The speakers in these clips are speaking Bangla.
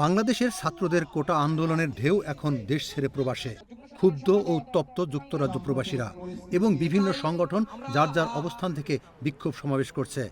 বাংলাদেশের ছাত্রদের কোটা আন্দোলনের ঢেউ এখন দেশ ছেড়ে প্রবাসে। ক্ষুব্ধ ও উত্তপ্ত যুক্তরাজ্য প্রবাসীরা এবং বিভিন্ন সংগঠন যার যার অবস্থান থেকে বিক্ষোভ সমাবেশ করছে।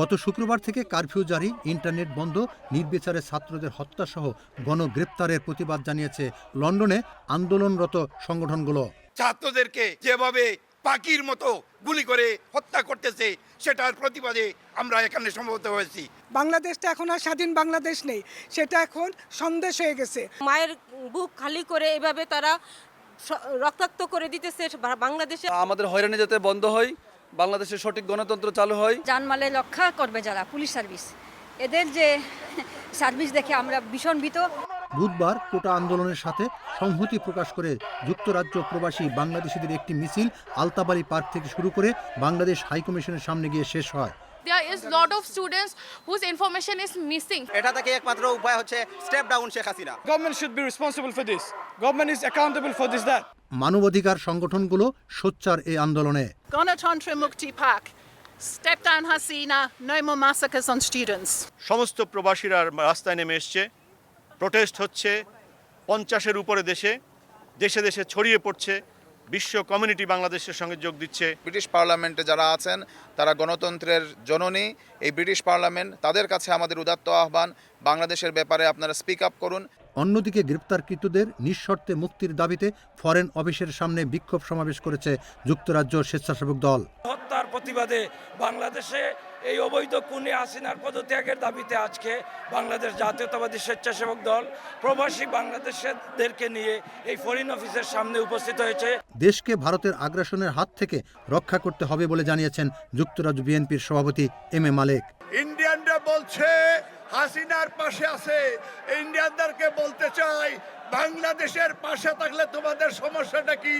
গত শুক্রবার থেকে কারফিউ জারি, ইন্টারনেট বন্ধ, নির্বিচারে ছাত্রদের হত্যাসহ গণগ্রেপ্তারের প্রতিবাদ জানিয়েছে লন্ডনে আন্দোলনরত সংগঠনগুলো। ছাত্রদেরকে যেভাবে পাখির মতো গুলি করে হত্যা করতেছে সেটার প্রতিবাদে আমরা এখানে সমবেত হয়েছি। বাংলাদেশটা এখন আর স্বাধীন বাংলাদেশ নেই সেটা এখন সন্দেশ হয়ে গেছে। মায়ের বুক খালি করে এভাবে তারা রক্তাক্ত করে দিতেছে বাংলাদেশে। আমাদের হয়রানি যাতে বন্ধ হয় বাংলাদেশের সঠিক গণতন্ত্র চালু হয়। জানমালে রক্ষা করবে যারা পুলিশ সার্ভিস। এদের যে সার্ভিস দেখে আমরা ভীষণ ভীত। বুধবার কোটা আন্দোলনের সাথে সংহতি প্রকাশ করে যুক্তরাজ্য প্রবাসী বাংলাদেশিদের একটি মিছিল আলতাবাড়ি পার্ক থেকে শুরু করে বাংলাদেশ হাইকমিশনের সামনে গিয়ে শেষ হয় there is lot of students whose information is missing এটা থেকে একমাত্র উপায় হচ্ছে step down Sheikh Hasina Government should be responsible for this. Government is accountable for this, that. মানবাধিকার সংগঠনগুলো সোচ্চার এই আন্দোলনে Ganatantra Mukti Pak. Step down Hasina, no more massacres on students. সমস্ত প্রবাসীরা রাস্তায় নেমে এসছে প্রোটেস্ট হচ্ছে পঞ্চাশের উপরে দেশে দেশে দেশে ছড়িয়ে পড়ছে, বিশ্ব কমিউনিটি বাংলাদেশের সঙ্গে যোগ দিচ্ছে। ব্রিটিশ পার্লামেন্টে যারা আছেন, তারা গণতন্ত্রের জননী। এই ব্রিটিশ পার্লামেন্ট তাদের কাছে আমাদের উদাত্ত আহ্বান। বাংলাদেশের ব্যাপারে আপনারা স্পিক আপ করুন। অন্যদিকে গ্রেপ্তারকৃতদের নিঃশর্তে মুক্তির দাবিতে ফরেন অফিসের সামনে বিক্ষোভ সমাবেশ করেছে যুক্তরাজ্য স্বেচ্ছাসেবক দল। হত্যার প্রতিবাদে বাংলাদেশে এই অবৈধ কুনি হাসিনার পদত্যাগের দাবিতে আজকে বাংলাদেশ জাতীয়তাবাদী স্বেচ্ছাসেবক দল প্রবাসী বাংলাদেশিদেরকে নিয়ে এই ফরেন অফিসের সামনে উপস্থিত হয়েছে। দেশকে ভারতের আগ্রাসনের হাত থেকে রক্ষা করতে হবে বলে জানিয়েছেন যুক্তরাজ্য বিএনপির সভাপতি এম এ মালেক। ইন্ডিয়ানরা বলছে হাসিনার পাশে আছে। ইন্ডিয়ানদেরকে বলতে চাই বাংলাদেশের পাশে থাকলে তোমাদের সমস্যাটা কি?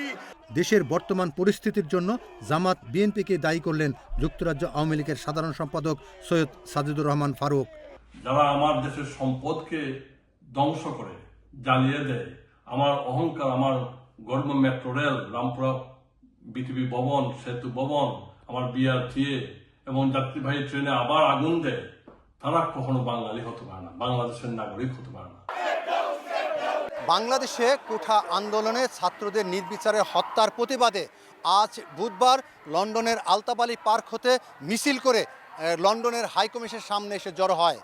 দেশের বর্তমান পরিস্থিতির জন্য জামাত বিএনপিকে দায়ী করলেন যুক্তরাজ্য আওয়ামী লীগের সাধারণ সম্পাদক সৈয়দ সাজিদুর রহমান ফারুক। যারা আমার দেশের সম্পদকে ধ্বংস করে জ্বালিয়ে দেয় আমার অহংকার আমার গর্ব মেট্রো রেল রামপুরা বিটিভি ভবন সেতু ভবন আমার বিআরটিএ এবং যাত্রীবাহী ট্রেনে আবার আগুন দেয় তারা কখনো বাঙালি হতে পারে না, বাংলাদেশের নাগরিক হতে পারে না। বাংলাদেশে কোঠা আন্দোলনে ছাত্রদের নির্বিচারে হত্যার প্রতিবাদে আজ বুধবার লন্ডনের আলতাবালি পার্ক হতে মিছিল করে লন্ডনের হাইকমিশনের সামনে এসে জড়ো হয়।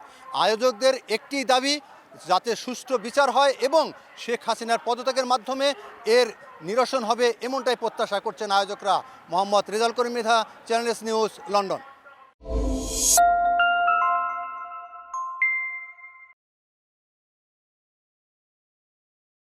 আয়োজকদের একটি দাবি, যাতে সুষ্ঠু বিচার হয় এবং শেখ হাসিনার পদত্যাগের মাধ্যমে এর নিরসন হবে এমনটাই প্রত্যাশা করছেন আয়োজকরা। Mohammad Rezal Karim Mridha channel S news, London.